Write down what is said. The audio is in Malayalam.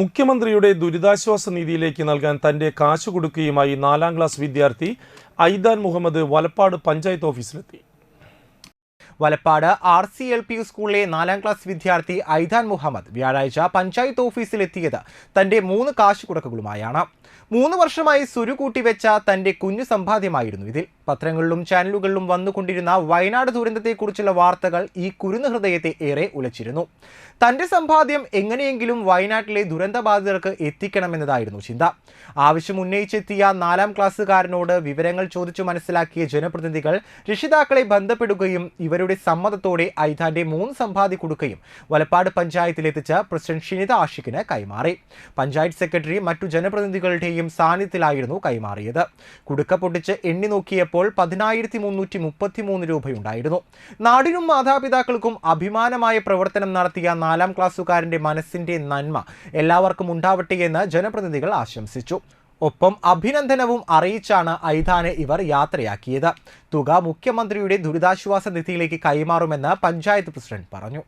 മുഖ്യമന്ത്രിയുടെ ദുരിതാശ്വാസ നിധിയിലേക്ക് നൽകാൻ തന്റെ കാശു കൊടുക്കുകയുമായി നാലാം ക്ലാസ് വിദ്യാർത്ഥി Aidan Muhammad Valappad panchayat ഓഫീസിലെത്തി. Valappad R C L P U സ്കൂളിലെ നാലാം ക്ലാസ് വിദ്യാർത്ഥി ഐദാൻ മുഹമ്മദ് വ്യാഴാഴ്ച പഞ്ചായത്ത് ഓഫീസിലെത്തിയത് തന്റെ മൂന്ന് കാശുകുടക്കുകളുമായാണ്. മൂന്ന് വർഷമായി സുരുകൂട്ടി വെച്ച തന്റെ കുഞ്ഞു സമ്പാദ്യമായിരുന്നു ഇതിൽ. പത്രങ്ങളിലും ചാനലുകളിലും വന്നുകൊണ്ടിരുന്ന വയനാട് ദുരന്തത്തെക്കുറിച്ചുള്ള വാർത്തകൾ ഈ കുരുന്ന് ഹൃദയത്തെ ഏറെ ഉലച്ചിരുന്നു. തന്റെ സമ്പാദ്യം എങ്ങനെയെങ്കിലും വയനാട്ടിലെ ദുരന്തബാധിതർക്ക് എത്തിക്കണമെന്നതായിരുന്നു ചിന്ത. ആവശ്യം ഉന്നയിച്ചെത്തിയ നാലാം ക്ലാസ്സുകാരനോട് വിവരങ്ങൾ ചോദിച്ചു മനസ്സിലാക്കിയ ജനപ്രതിനിധികൾ രക്ഷിതാക്കളെ ബന്ധപ്പെടുകയും ഇവരുടെ സമ്മതത്തോടെ ഐതാന്റെ മൂന്ന് സമ്പാദ്യ കൊടുക്കുകയും വലപ്പാട് പഞ്ചായത്തിലെത്തിച്ച പ്രസിഡന്റ് ഷിനിത ആഷിഖിന് കൈമാറി. പഞ്ചായത്ത് സെക്രട്ടറി മറ്റു ജനപ്രതിനിധികളുടെയും സാന്നിധ്യത്തിലായിരുന്നു കൈമാറിയത്. കുടുക്ക പൊട്ടിച്ച് എണ്ണി നോക്കിയപ്പോൾ പതിനായിരത്തി മുന്നൂറ്റി മൂന്ന് രൂപയുണ്ടായിരുന്നു. നാടിനും മാതാപിതാക്കൾക്കും അഭിമാനമായ പ്രവർത്തനം നടത്തിയ നാലാം ക്ലാസ്സുകാരന്റെ മനസ്സിന്റെ നന്മ എല്ലാവർക്കും ഉണ്ടാവട്ടെ എന്ന് ജനപ്രതിനിധികൾ ആശംസിച്ചു. ഒപ്പം അഭിനന്ദനവും അറിയിച്ചാണ് ഐതാനെ ഇവർ യാത്രയാക്കിയത്. തുക മുഖ്യമന്ത്രിയുടെ ദുരിതാശ്വാസ നിധിയിലേക്ക് കൈമാറുമെന്ന് പഞ്ചായത്ത് പ്രസിഡന്റ് പറഞ്ഞു.